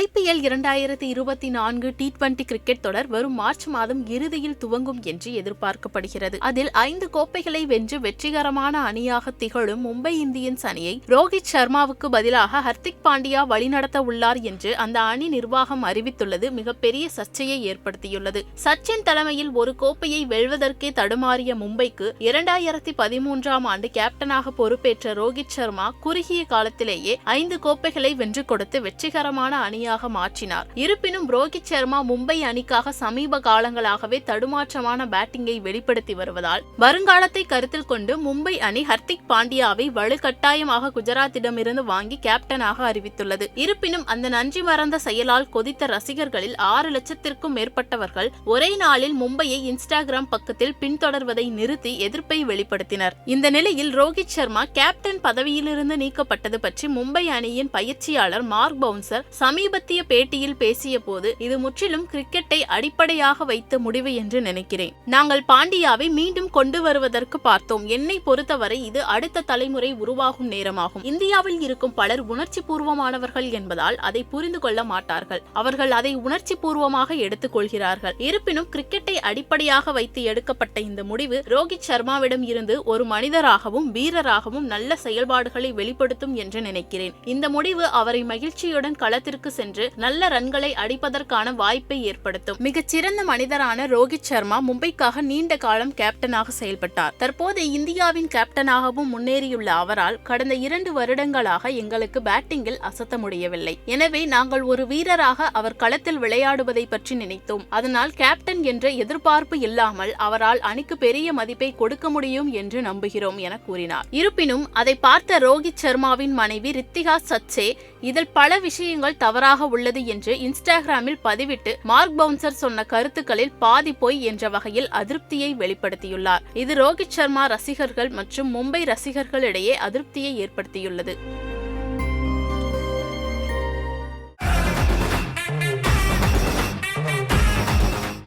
I IPL இரண்டாயிரத்தி இருபத்தி நான்கு டி டுவெண்டி கிரிக்கெட் தொடர் வரும் மார்ச் மாதம் இறுதியில் துவங்கும் என்று எதிர்பார்க்கப்படுகிறது. அதில் ஐந்து கோப்பைகளை வென்று வெற்றிகரமான அணியாக திகழும் மும்பை இந்தியன்ஸ் அணியை ரோஹித் சர்மாவுக்கு பதிலாக ஹர்திக் பாண்டியா வழிநடத்த உள்ளார் என்று அந்த அணி நிர்வாகம் அறிவித்துள்ளது. மிகப்பெரிய சர்ச்சையை ஏற்படுத்தியுள்ளது. சச்சின் தலைமையில் ஒரு கோப்பையை வெல்வதற்கே தடுமாறிய மும்பைக்கு இரண்டாயிரத்தி பதிமூன்றாம் ஆண்டு கேப்டனாக பொறுப்பேற்ற ரோஹித் சர்மா குறுகிய காலத்திலேயே ஐந்து கோப்பைகளை வென்று கொடுத்து வெற்றிகரமான அணியாக மாற்றினார். இருப்பினும் ரோஹித் சர்மா மும்பை அணிக்காக சமீப காலங்களாகவே தடுமாற்றமான பேட்டிங்கை வெளிப்படுத்தி வருவதால் வருங்காலத்தை கருத்தில் கொண்டு மும்பை அணி ஹர்திக் பாண்டியாவை வலுக்கட்டாயமாக குஜராத்திடமிருந்து வாங்கி கேப்டனாக அறிவித்துள்ளது. இருப்பினும் அந்த நன்றி மறந்த செயலால் கொதித்த ரசிகர்களில் ஆறு லட்சத்திற்கும் மேற்பட்டவர்கள் ஒரே நாளில் மும்பையை இன்ஸ்டாகிராம் பக்கத்தில் பின்தொடர்வதை நிறுத்தி எதிர்ப்பை வெளிப்படுத்தினர். இந்த நிலையில் ரோஹித் சர்மா கேப்டன் பதவியிலிருந்து நீக்கப்பட்டது பற்றி மும்பை அணியின் பயிற்சியாளர் மார்க் பவுன்சர் சமீபத்திய பேட்டியில் பேசிய போது இது முற்றிலும் கிரிக்கெட்டை அடிப்படையாக வைத்த முடிவு என்று நினைக்கிறேன். நாங்கள் பாண்டியாவை மீண்டும் கொண்டு வருவதற்கு பார்த்தோம். என்னை பொறுத்தவரை இது அடுத்த தலைமுறை உருவாகும் நேரமாகும். இந்தியாவில் இருக்கும் பலர் உணர்ச்சி பூர்வமானவர்கள் என்பதால் அதை புரிந்து கொள்ள மாட்டார்கள். அவர்கள் அதை உணர்ச்சி பூர்வமாக எடுத்துக் கொள்கிறார்கள். இருப்பினும் கிரிக்கெட்டை அடிப்படையாக வைத்து எடுக்கப்பட்ட இந்த முடிவு ரோஹித் சர்மாவிடம் இருந்து ஒரு மனிதராகவும் வீரராகவும் நல்ல செயல்பாடுகளை வெளிப்படுத்தும் என்று நினைக்கிறேன். இந்த முடிவு அவரை மகிழ்ச்சியுடன் களத்திற்கு சென்று சென்று நல்ல ரன்களை அடிப்பதற்கான வாய்ப்பை ஏற்படுத்தும். மிகச்சிறந்த மனிதரான ரோஹித் சர்மா மும்பைக்காக நீண்ட காலம் கேப்டனாக செயல்பட்டார். தற்போது இந்தியாவின் கேப்டனாகவும் முன்னேறியுள்ள அவரால் கடந்த இரண்டு வருடங்களாக எங்களுக்கு பேட்டிங்கில் அசத்த முடியவில்லை. எனவே நாங்கள் ஒரு வீரராக அவர் களத்தில் விளையாடுவதை பற்றி நினைத்தோம். அதனால் கேப்டன் என்ற எதிர்பார்ப்பு இல்லாமல் அவரால் அணிக்கு பெரிய மதிப்பை கொடுக்க முடியும் என்று நம்புகிறோம் என கூறினார். இருப்பினும் அதை பார்த்த ரோஹித் சர்மாவின் மனைவி ரித்திகா சச்சே இதில் பல விஷயங்கள் தவறாக உள்ளது என்று இன்ஸ்டாகிராமில் பதிவிட்டு மார்க் பவுன்சர் சொன்ன கருத்துக்களில் பாதி பொய் என்ற வகையில் அதிருப்தியை வெளிப்படுத்தியுள்ளார். இது ரோஹித் சர்மா ரசிகர்கள் மற்றும் மும்பை ரசிகர்களிடையே அதிருப்தியை ஏற்படுத்தியுள்ளது.